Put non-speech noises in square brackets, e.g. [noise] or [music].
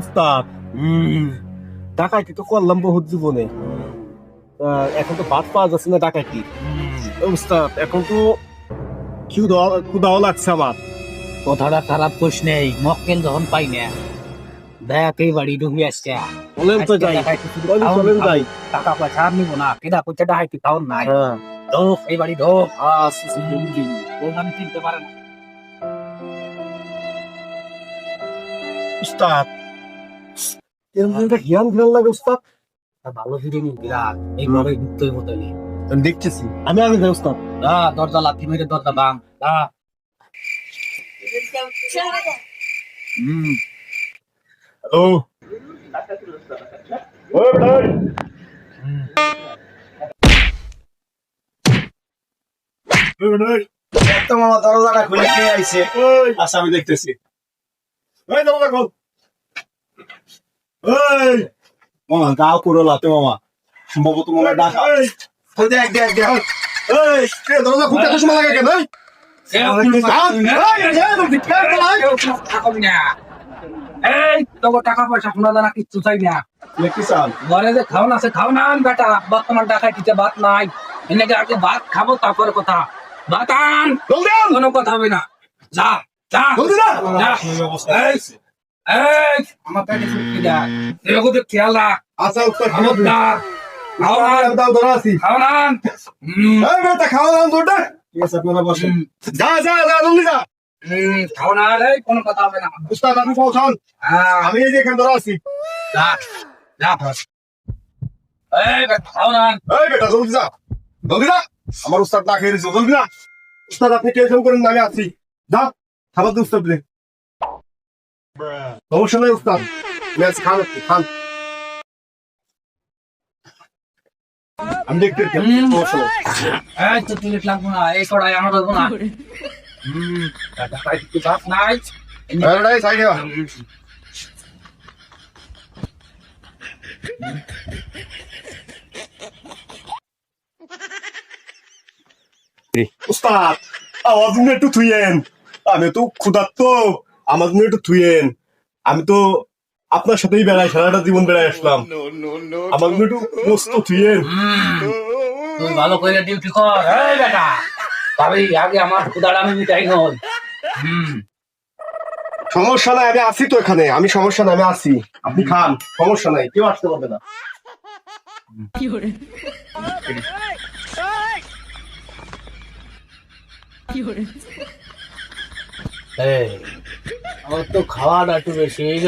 উস্তাদ ডাকাইতি তো করলাম বহুত জীবনে। এখন তো ভাত পাওয়া যাচ্ছে না ডাকাইতি উস্তাদ এখন তো ক্ষুদাও ক্ষুদাও লাগছে আমার। কথাটা খারাপ কোষ নেই মক্কেল যখন পাই না দেখ এই বাড়ি ঢুকি আসছে। বলেন তো যাই। বলেন যাই। টাকা পয়সা আর নিবো না কেডা পয়সা ডাহাইতি খাওয়ার নাই? হ্যাঁ। ঢোক এই বাড়ি ঢোক। আচ্ছা, ওখানে চিনতে পারে না। উস্তাদ এরকম একটা জ্ঞান ফেল লাগে উস্তাদ ভালো ফিরে বিরাট এই ঘরে ঢুকতে আমি দেখতেছি। আমি আগে যাই উস্তাদ দা দরজা লাথি মেরে দরজা ভাঙ। দা হুম হ্যালো ওই ভাই মামা দরজাটা খুলে কে আইছে? ওই আচ্ছা আমি দেখতেছি। ওই ওই মামা গাও পুরো লাতে মামা সম্ভবত মনে হয় ডাকা ওই ওই দেখ দেখ দেখ ওই দরজা খুলতে এত সময় লাগে কেন এই? এই তোকে টাকা পয়সা শোনা জানা কিচ্ছু চাই না কি চাল ঘরে যে খাওন আছে খাও না বেটা বর্তমান টাকায় দিতে ভাত নাই এনেকে আগে ভাত খাব তারপরে কথা ভাত আন কোনো কথা হবে না যা যা এই এই আমার পেটে ফুটকি যা এরকম তো খেয়াল আচ্ছা উত্তর খবরদার। হ্যাঁ, আমি এই যে এখানে ধরা আছি যা যা এই বেটা, খাও না এই বেটা জলদি যা। জলদি যা। আমার উস্তাদ না খেয়ে দিয়েছে জলদি যা। উস্তাদ আপনি টেনশন করেন আমি আছি যা খাবার দে উস্তাদ দে। সমস্যা নেই উস্তাদ ম্যাচ খান খান আমি দেখতে এই তো তুই লাগবো না এই কড়াই আমার লাগবো না। [laughs] হুম নাই এই সাইডে। উস্তাদ জন্য একটু থুইয়েন। আমি তো ক্ষুধার্ত। আমার জন্য একটু থুইয়েন। আমি তো আপনার সাথেই বেড়াই সারাটা জীবন বেড়াই আসলাম। আমার জন্য একটু মস্ত থুইয়েন। হুম, তুই ভালো করে ডিউটি কর। এই বেটা তবে আগে আমার ক্ষুদাটা আমি মিটাই হুম। সমস্যা নাই আমি আছি তো এখানে। আমি সমস্যা নাই আমি আছি। আপনি খান সমস্যা নাই কেউ আসতে পারবে না। এই আমার তো খাওয়াটা একটু বেশি হয়ে গেছে।